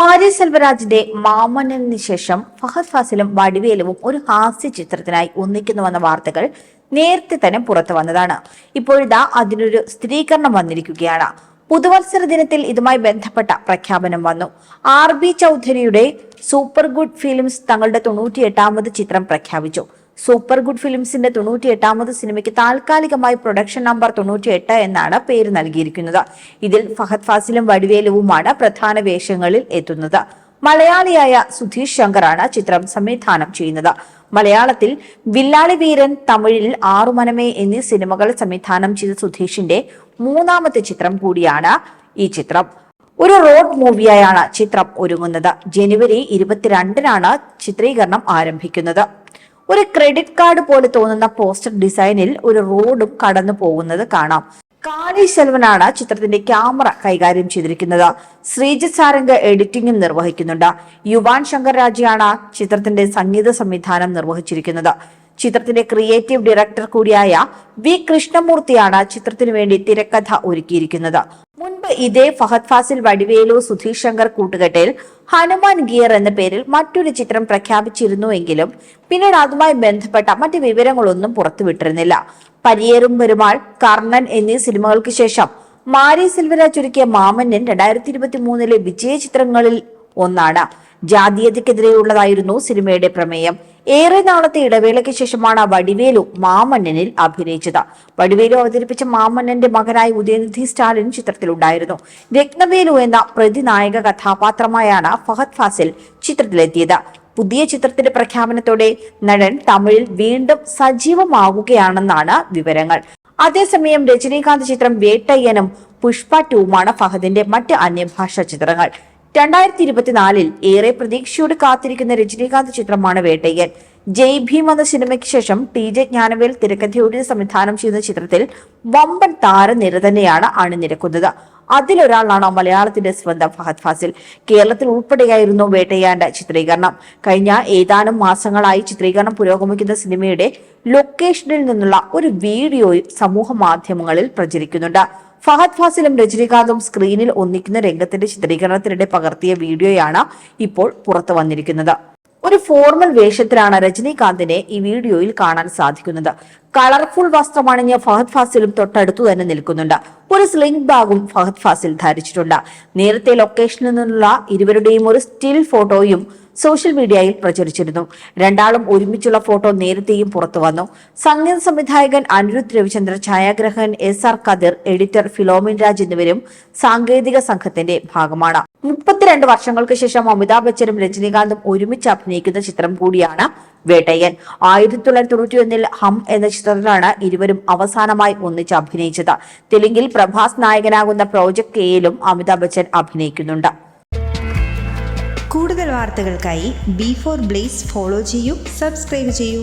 മാരി സെൽവരാജിന്റെ മാമനന് ശേഷം ഫഹദ് ഫാസിലും വടിവേലുവും ഒരു ഹാസ്യ ചിത്രത്തിനായി ഒന്നിക്കുന്നുവെന്ന വാർത്തകൾ നേരത്തെ തന്നെ പുറത്തു വന്നതാണ്. ഇപ്പോഴിതാ അതിനൊരു സ്ഥിരീകരണം വന്നിരിക്കുകയാണ്. പുതുവത്സര ദിനത്തിൽ ഇതുമായി ബന്ധപ്പെട്ട പ്രഖ്യാപനം വന്നു. ആർ ബി ചൗധരിയുടെ സൂപ്പർ ഗുഡ് ഫിലിംസ് തങ്ങളുടെ തൊണ്ണൂറ്റിയെട്ടാമത് ചിത്രം പ്രഖ്യാപിച്ചു. സൂപ്പർ ഗുഡ് ഫിലിംസിന്റെ തൊണ്ണൂറ്റി എട്ടാമത് സിനിമയ്ക്ക് താൽക്കാലികമായി പ്രൊഡക്ഷൻ നമ്പർ തൊണ്ണൂറ്റി എട്ട് എന്നാണ് പേര് നൽകിയിരിക്കുന്നത്. ഇതിൽ ഫഹദ് ഫാസിലും വടിവേലുവുമാണ് പ്രധാന വേഷങ്ങളിൽ എത്തുന്നത്. മലയാളിയായ സുധീഷ് ശങ്കറാണ് ചിത്രം സംവിധാനം ചെയ്യുന്നത്. മലയാളത്തിൽ വില്ലാളി വീരൻ തമിഴിൽ ആറുമനമേ എന്നീ സിനിമകൾ സംവിധാനം ചെയ്ത സുധീഷിന്റെ മൂന്നാമത്തെ ചിത്രം കൂടിയാണ് ഈ ചിത്രം. ഒരു റോഡ് മൂവിയായാണ് ചിത്രം ഒരുങ്ങുന്നത്. ജനുവരി ഇരുപത്തിരണ്ടിനാണ് ചിത്രീകരണം ആരംഭിക്കുന്നത്. ഒരു ക്രെഡിറ്റ് കാർഡ് പോലെ തോന്നുന്ന പോസ്റ്റർ ഡിസൈനിൽ ഒരു റോഡും കടന്നു പോകുന്നത് കാണാം. കാളി ശെൽവനാണ് ചിത്രത്തിന്റെ ക്യാമറ കൈകാര്യം ചെയ്തിരിക്കുന്നത്. ശ്രീജിത് സാരംഗ് എഡിറ്റിംഗും നിർവഹിക്കുന്നുണ്ട്. യുവാൻ ശങ്കർ രാജയാണ് ചിത്രത്തിന്റെ സംഗീത സംവിധാനം നിർവഹിച്ചിരിക്കുന്നത്. ചിത്രത്തിന്റെ ക്രിയേറ്റീവ് ഡയറക്ടർ കൂടിയായ വി കൃഷ്ണമൂർത്തിയാണ് ചിത്രത്തിനു വേണ്ടി തിരക്കഥ ഒരുക്കിയിരിക്കുന്നത്. ഇതേ ഫഹദ് ഫാസിൽ വടിവേലു സുധീഷ് ശങ്കർ കൂട്ടുകെട്ടിൽ ഹനുമാൻ ഗിയർ എന്ന പേരിൽ മറ്റൊരു ചിത്രം പ്രഖ്യാപിച്ചിരുന്നുവെങ്കിലും പിന്നീട് അതുമായി ബന്ധപ്പെട്ട മറ്റ് വിവരങ്ങളൊന്നും പുറത്തുവിട്ടിരുന്നില്ല. പരിയേറും പെരുമാൾ കർണൻ എന്നീ സിനിമകൾക്ക് ശേഷം മാരി സെൽവരാജ് ഒരുക്കിയ മാമന്നൻ രണ്ടായിരത്തി ഇരുപത്തി മൂന്നിലെ വിജയ ചിത്രങ്ങളിൽ ഒന്നാണ്. ജാതീയതയ്ക്കെതിരെയുള്ളതായിരുന്നു സിനിമയുടെ പ്രമേയം. ഏറെ നാളത്തെ ഇടവേളയ്ക്ക് ശേഷമാണ് വടിവേലു മാമന്നനിൽ അഭിനയിച്ചത്. വടിവേലു അവതരിപ്പിച്ച മാമന്നന്റെ മകനായി ഉദയനിധി സ്റ്റാലിൻ ചിത്രത്തിലുണ്ടായിരുന്നു. രത്നവേലു എന്ന പ്രതിനായക കഥാപാത്രമായാണ് ഫഹദ് ഫാസിൽ ചിത്രത്തിലെത്തിയത്. പുതിയ ചിത്രത്തിന്റെ പ്രഖ്യാപനത്തോടെ നടൻ തമിഴിൽ വീണ്ടും സജീവമാകുകയാണെന്നാണ് വിവരങ്ങൾ. അതേസമയം രജനീകാന്ത് ചിത്രം വേട്ടയ്യനും പുഷ്പ ടൂമാണ് ഫഹദിന്റെ മറ്റ് അന്യഭാഷാ ചിത്രങ്ങൾ. രണ്ടായിരത്തി ഇരുപത്തിനാലിൽ ഏറെ പ്രതീക്ഷയോട് കാത്തിരിക്കുന്ന രജനീകാന്ത് ചിത്രമാണ് വേട്ടയ്യൻ. ജയ് ഭീം എന്ന സിനിമയ്ക്ക് ശേഷം ടി ജെ ജ്ഞാനവേൽ തിരക്കഥയോടെ സംവിധാനം ചെയ്യുന്ന ചിത്രത്തിൽ വമ്പൻ താരനിര തന്നെയാണ് അണിനിരക്കുന്നത്. അതിലൊരാളാണ് മലയാളത്തിന്റെ സ്വന്തം ഫഹദ് ഫാസിൽ. കേരളത്തിൽ ഉൾപ്പെടെയായിരുന്നു വേട്ടയാന്റെ ചിത്രീകരണം. കഴിഞ്ഞ ഏതാനും മാസങ്ങളായി ചിത്രീകരണം പുരോഗമിക്കുന്ന സിനിമയുടെ ലൊക്കേഷനിൽ നിന്നുള്ള ഒരു വീഡിയോയും സമൂഹ മാധ്യമങ്ങളിൽ പ്രചരിക്കുന്നുണ്ട്. ഫഹദ് ഫാസിലും രജനീകാന്തും സ്ക്രീനിൽ ഒന്നിക്കുന്ന രംഗത്തിന്റെ ചിത്രീകരണത്തിനിടെ പകർത്തിയ വീഡിയോയാണ് ഇപ്പോൾ പുറത്തു വന്നിരിക്കുന്നത്. ഒരു ഫോർമൽ വേഷത്തിലാണ് രജനീകാന്തിനെ ഈ വീഡിയോയിൽ കാണാൻ സാധിക്കുന്നത്. കളർഫുൾ വസ്ത്രമണിഞ്ഞ ഫഹദ് ഫാസിലും തൊട്ടടുത്തു തന്നെ നിൽക്കുന്നുണ്ട്. ഒരു സ്ലിംഗ് ബാഗും ഫഹദ് ഫാസിൽ ധരിച്ചിട്ടുണ്ട്. നേരത്തെ ലൊക്കേഷനിൽ നിന്നുള്ള ഇരുവരുടെയും ഒരു സ്റ്റിൽ ഫോട്ടോയും സോഷ്യൽ മീഡിയയിൽ പ്രചരിച്ചിരുന്നു. രണ്ടാളും ഒരുമിച്ചുള്ള ഫോട്ടോ നേരത്തെയും പുറത്തു വന്നു. സംഗീത സംവിധായകൻ Anirudh Ravichandra ഛായാഗ്രഹകൻ S R Kadhir editor Philomin Raj എന്നിവരും സാങ്കേതിക സംഘത്തിന്റെ ഭാഗമാണ്. മുപ്പത്തിരണ്ട് വർഷങ്ങൾക്ക് ശേഷം അമിതാഭ് ബച്ചനും രജനീകാന്തും ഒരുമിച്ച് അഭിനയിക്കുന്ന ചിത്രം കൂടിയാണ് വേട്ടയ്യൻ. ആയിരത്തി തൊള്ളായിരത്തി തൊണ്ണൂറ്റി ഒന്നിൽ ഹം എന്ന ചിത്രത്തിലാണ് ഇരുവരും അവസാനമായി ഒന്നിച്ച് അഭിനയിച്ചത്. തെലുങ്കിൽ പ്രഭാസ് നായകനാകുന്ന പ്രോജക്ട് കെയിലും അമിതാഭ് ബച്ചൻ അഭിനയിക്കുന്നുണ്ട്. കൂടുതൽ വാർത്തകൾക്കായി ബി ഫോർ ബ്ലേസ് ഫോളോ ചെയ്യൂ സബ്സ്ക്രൈബ് ചെയ്യൂ.